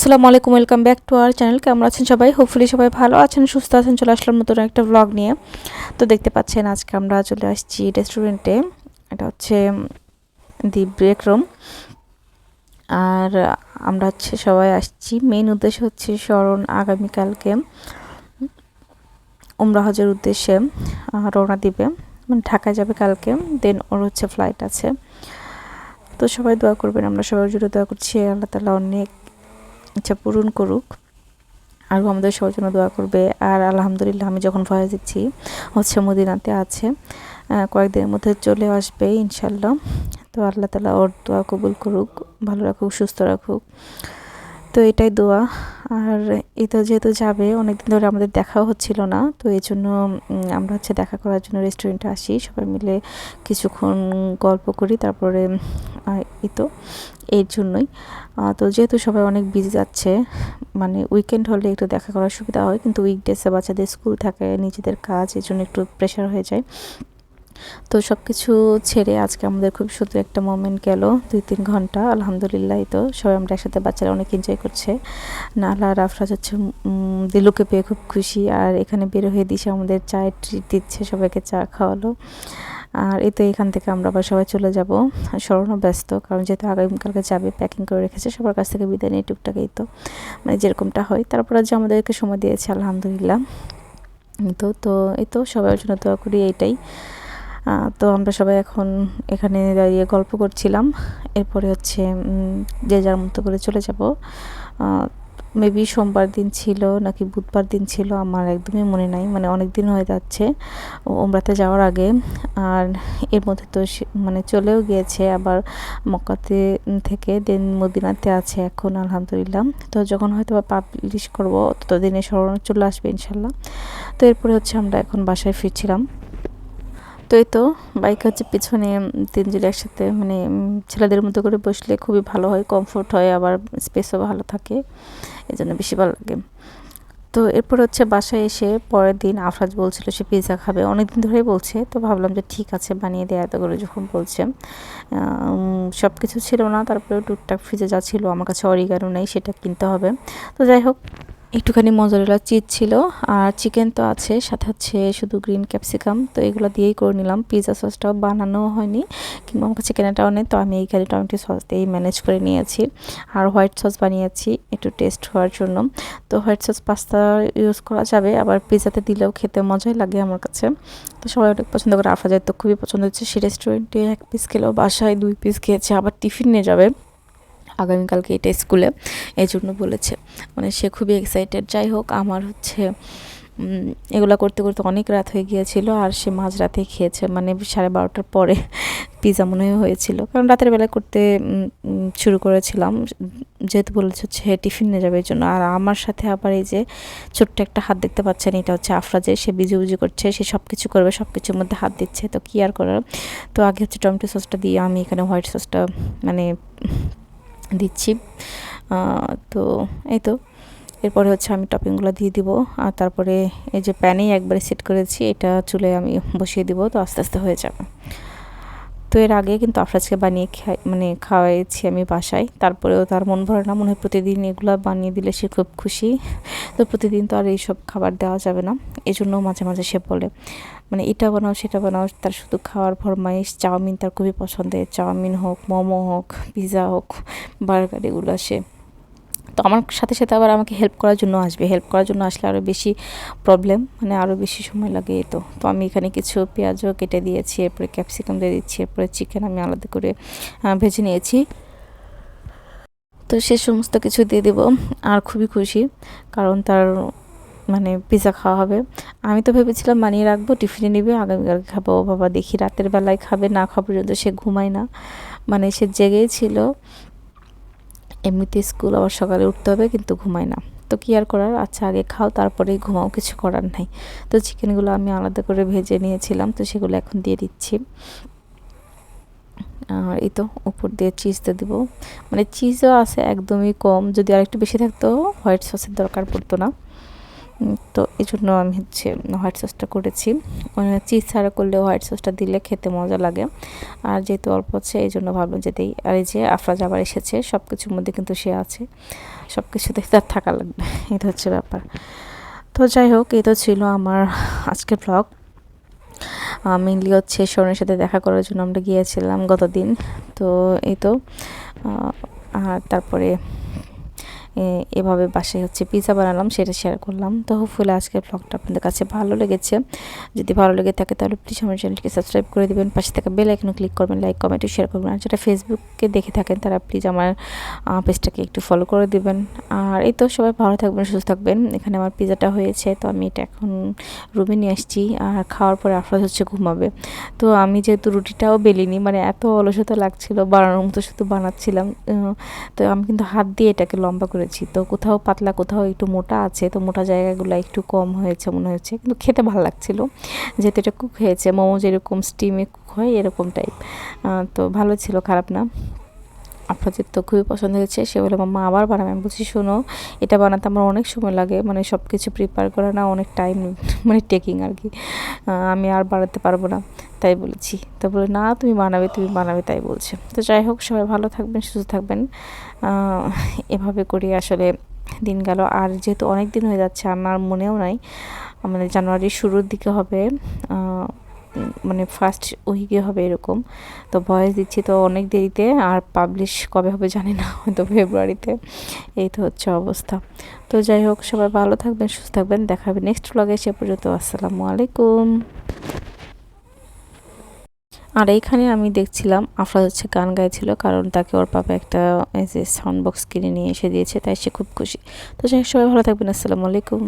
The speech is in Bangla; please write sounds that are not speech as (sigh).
আসসালামু আলাইকুম, welcome back to our channel. কেমন আছেন সবাই? হোপফুলি সবাই ভালো আছেন, সুস্থ আছেন। চলে আসলাম নতুন একটা ব্লগ নিয়ে। তো দেখতে পাচ্ছেন, আজকে আমরা চলে আসছি রেস্টুরেন্টে এটা হচ্ছে দি ব্রেক রুম আর আমরা হচ্ছে সবাই আসছি। মেন উদ্দেশ্য হচ্ছে স্মরণ আগামীকালকে। উমরা হজের উদ্দেশ্যে রওনা দিবে। মানে ঢাকায় যাবে কালকে। দেন ওর হচ্ছে ফ্লাইট আছে। তো সবাই দোয়া করবেন, আমরা সবার জন্য দোয়া করছি। আল্লাহ তালা অনেক ইচ্ছা পূরণ করুক। আরও আমাদের সবার জন্য দোয়া করবে। আর আলহামদুলিল্লাহ, আমি যখন ভয়ে দিচ্ছি, হচ্ছে মদিনাতে আছে কয়েকদিনের মধ্যে চলে আসবে ইনশাল্লাহ। তো আল্লাহ তালা ওর দোয়া কবুল করুক, ভালো রাখুক, সুস্থ রাখুক। তো এটাই দোয়া। আর এ তো যেহেতু যাবে, অনেকদিন ধরে আমাদের দেখাও হচ্ছিল না, তো এই জন্য আমরা হচ্ছে দেখা করার জন্য রেস্টুরেন্টে আসি, সবাই মিলে কিছুক্ষণ গল্প করি, তারপরে এই তো এর জন্যই। তো যেহেতু সবাই অনেক বিজি যাচ্ছে মানে উইকেন্ড হলে একটু দেখা করার সুবিধা হয়, কিন্তু উইকডেসে বাচ্চাদের স্কুল থাকে, নিজেদের কাজ এই জন্য একটু প্রেশার হয়ে যায়। তো সব কিছু ছেড়ে আজকে আমাদের খুব সুন্দর একটা মোমেন্ট গেল দুই তিন ঘণ্টা, আলহামদুলিল্লাহ তো। সবাই আমরা একসাথে, বাচ্চারা অনেক এনজয় করছে। নালা আর আফরাজ হচ্ছে দিলুকে পেয়ে খুব খুশি। আর এখানে বের হয়ে দিছে আমাদের চায়ের ট্রিট দিচ্ছে, সবাইকে চা খাওয়ালো। আর এই তো এখান থেকে আমরা আবার সবাই চলে যাব। স্মরণও ব্যস্ত, কারণ যেহেতু আগামীকালকে যাবে প্যাকিং করে রেখেছে, সবার কাছ থেকে বিদায় নিয়ে টুকটাক এই তো। মানে যেরকমটা হয়। তারপর যে আমাদেরকে সময় দিয়েছে, আলহামদুলিল্লাহ। তো তো, এই তো সবার জন্য দোয়া করি, এইটাই। তো আমরা সবাই এখন এখানে দাঁড়িয়ে গল্প করছিলাম। এরপরে হচ্ছে যে যার মতো করে চলে যাব। মেবি সোমবার দিন ছিল নাকি বুধবার দিন ছিল, আমার একদমই মনে নাই। মানে অনেক দিন হয়ে যাচ্ছে। ওমরাতে যাওয়ার আগে। আর এর মধ্যে তো মানে চলেও গিয়েছে, আবার মক্কাতে থেকে দেন মদিনাতে আছে এখন, আলহামদুলিল্লাহ। তো যখন হয়তো বা পাবলিশ করব, ততদিনে স্মরণ চলে আসবে ইনশাল্লাহ। তো এরপরে হচ্ছে আমরা এখন বাসায় ফিরছিলাম। তো এই তো। বাইক হচ্ছে পিছনে তিনজন একসাথে মানে ছেলেদের মতো করে বসলে খুবই ভালো হয় কমফোর্ট হয়, আবার স্পেসও ভালো থাকে এই জন্য বেশি ভালো লাগে। তো এরপর হচ্ছে বাসায় এসে পরের দিন আফরাজ বলছিল সে পিৎজা খাবে। অনেক দিন ধরেই বলছে, তো ভাবলাম যে ঠিক আছে, বানিয়ে দেয়, এত করে যখন বলছে সব কিছু ছিল না তারপরে টুকটাক ফ্রিজে যা ছিল, আমার কাছে অরিগানো নেই, সেটা কিনতে হবে। তো যাই হোক একটুখানি মজারেলা চিজ ছিল আর চিকেন তো আছে, সাথে হচ্ছে শুধু গ্রিন ক্যাপসিকাম তো এগুলো দিয়েই করে নিলাম। পিৎজা সসটাও বানানো হয়নি, কিংবা আমার কাছে কেনাটাও নেই, তো আমি এইখানে টমেটো সস দিয়েই ম্যানেজ করে নিয়েছি। আর হোয়াইট সস বানিয়েছি, একটু টেস্ট হওয়ার জন্য। তো হোয়াইট সস পাস্তা ইউজ করা যাবে, আবার পিৎজাতে দিলেও খেতে মজাই লাগে আমার কাছে। তো সবাই অনেক পছন্দ করে, আফা যায় তো খুবই পছন্দ হচ্ছে। সে রেস্টুরেন্টে এক পিস খেলেও বাসায় দুই পিস খেয়েছে, আবার টিফিন নিয়ে যাবে। আগামীকালকে এটা স্কুলে। এই জন্য বলেছে। মানে সে খুবই এক্সাইটেড যাই হোক, আমার হচ্ছে এগুলো করতে করতে অনেক রাত হয়ে গিয়েছিল আর সে মাঝরাতে খেয়েছে। মানে সাড়ে বারোটার পরে পিৎজা মনে হয় হয়েছিল। কারণ রাতের বেলায় করতে শুরু করেছিলাম। যেহেতু বলেছে হচ্ছে টিফিন নিয়ে যাবে এই জন্য আর আমার সাথে আবার এই যে ছোট্ট একটা হাত দেখতে পাচ্ছেন, এটা হচ্ছে আফরাজের সে বিজি বুজি করছে। সে সব কিছু করবে সব কিছুর মধ্যে হাত দিচ্ছে। তো কি আর করার? তো আগে হচ্ছে টমেটো সসটা দিয়ে আমি এখানে হোয়াইট সসটা মানে দিচ্ছি। তো এই তো। এরপরে হচ্ছে আমি টপিংগুলো দিয়ে দিব। আর তারপরে এই যে প্যানেই একবারে সেট করেছি, এটা চুলে আমি বসিয়ে দিব, তো আস্তে আস্তে হয়ে যাবে। তো এর আগে কিন্তু আফরাজকে বানিয়ে খাই মানে খাওয়াইছি আমি বাসায়। তারপরেও তার মন ভরে না, মনে হয় প্রতিদিন এগুলো বানিয়ে দিলে সে খুব খুশি। তো প্রতিদিন তো আর এইসব খাবার দেওয়া যাবে না। এই জন্য মাঝে মাঝে সে বলে মানে এটা বানাও, সেটা বানাও। তার শুধু খাওয়ার ফরমাইশ চাউমিন তার খুবই পছন্দের, চাউমিন হোক, মোমো হোক পিৎজা হোক, বার্গার এগুলো সে তো আমার সাথে সাথে আবার আমাকে হেল্প করার জন্য আসবে। হেল্প করার জন্য আসলে আরও বেশি প্রবলেম মানে আরও বেশি সময় লাগে এই তো। তো আমি এখানে কিছু পেঁয়াজও কেটে দিয়েছি, এরপরে ক্যাপসিকাম দিয়ে দিচ্ছি, এরপরে চিকেন আমি আলাদা করে ভেজে নিয়েছি। তো সে সমস্ত কিছু দিয়ে দেবো। আর খুবই খুশি, কারণ তার মানে পিৎজা খাওয়া হবে। আমি তো ভেবেছিলাম বানিয়ে রাখব, টিফিনে নিবে আগামীকাল খাব। বাবা, দেখি রাতের বেলায় খাবে, না খাওয়া পর্যন্ত সে ঘুমায় না। মানে সে জেগেই ছিল। এমনিতে স্কুল আবার সকালে উঠতে হবে, কিন্তু ঘুমায় না। তো কি আর করার? আচ্ছা আগে খাও, তারপরেই ঘুমাও, কিছু করার নাই। তো চিকেনগুলো আমি আলাদা করে ভেজে নিয়েছিলাম, তো সেগুলো এখন দিয়ে দিচ্ছি। আর এই তো, উপর দিয়ে চিজ দিয়ে দেবো। মানে চিজও আছে একদমই কম, যদি আরেকটু বেশি থাকতো হোয়াইট সসের দরকার পড়তো না। তো এই জন্য আমি হচ্ছে হোয়াইট সসটা করেছি। চিজ ছাড়া করলে হোয়াইট সসটা দিলে খেতে মজা লাগে। আর যেহেতু অল্প হচ্ছে এই জন্য ভাবলাম যে দিই। আর এই যে আফরাজ আবার এসেছে সব কিছুর মধ্যে কিন্তু সে আছে। সব কিছুতে তার থাকা লাগবে, (laughs) এটা হচ্ছে ব্যাপার। তো যাই হোক, এই তো ছিল আমার আজকের ব্লগ মেনলি হচ্ছে স্বর্ণের সাথে দেখা করার জন্য আমরা গিয়েছিলাম গতদিন। তো এই তো আর তারপরে এভাবে বাসায় হচ্ছে পিৎজা বানালাম, সেটা শেয়ার করলাম। তো হোপফুলি আজকের ব্লগটা আপনাদের কাছে ভালো লেগেছে। যদি ভালো লেগে থাকে তাহলে প্লিজ আমার চ্যানেলকে সাবস্ক্রাইব করে দিবেন। পাশে থাকা বেল আইকনে ক্লিক করবেন লাইক কমেন্ট শেয়ার করবেন। আর যেটা ফেসবুকে দেখে থাকেন, তারা প্লিজ আমার পেজটাকে একটু ফলো করে দেবেন। আর এই তো সবাই ভালো থাকবেন, সুস্থ থাকবেন। এখানে আমার পিৎজাটা হয়েছে, তো আমি এটা এখন রুমে নিয়ে আসছি। আর খাওয়ার পরে আফরাজ হচ্ছে ঘুমাবে। তো আমি যেহেতু রুটিটাও বেলিনি মানে এত অলসতা লাগছিল, বানানোর মতো শুধু বানাচ্ছিলাম তো আমি কিন্তু হাত দিয়ে এটাকে লম্বা করেছি। তো কোথাও পাতলা, কোথাও একটু মোটা আছে, তো মোটা জায়গাগুলো একটু কম হয়েছে মনে হয়েছে কিন্তু খেতে ভালো লাগছিল। যেহেতু এটা কুক হয়েছে, মোমো যেরকম স্টিমে কুক হয় এরকম টাইপ তো ভালো ছিল, খারাপ না। আপনাদের তো খুবই পছন্দ হয়েছে। সে বলে মাম্মা আবার বানাবে আমি বলছি, শোনো, এটা বানাতে আমার অনেক সময় লাগে। মানে সব কিছু প্রিপেয়ার করা না, অনেক টাইম মানে টেকিং আর কি। আমি আর বানাতে পারব না। তাই বলেছি। তো বলে, না, তুমি বানাবে তুমি বানাবে। তাই বলছে। তো যাই হোক, সবাই ভালো থাকবেন, সুস্থ থাকবেন। এভাবে করি আসলে দিন গেল। আর যেহেতু অনেক দিন হয়ে যাচ্ছে, আমার মনেও নাই। মানে জানুয়ারির শুরুর দিকে হবে। মানে ফার্স্ট উইকে হবে এরকম। তো ভয়েস দিচ্ছি তো অনেক দেরিতে, আর পাবলিশ কবে হবে জানি না, হয়তো ফেব্রুয়ারিতে। এই তো হচ্ছে অবস্থা। তো যাই হোক, সবাই ভালো থাকবেন, সুস্থ থাকবেন। দেখা হবে নেক্সট ব্লগে সে পর্যন্ত আসসালামু আলাইকুম। আর এইখানে আমি দেখছিলাম, আফরাজ হচ্ছে গান গাইছিল, কারণ তাকে ওর পাপা একটা সাউন্ড বক্স কিনে নিয়ে এসে দিয়েছে, তাই সে খুব খুশি। তো সবাই ভালো থাকবেন, আসসালামু আলাইকুম।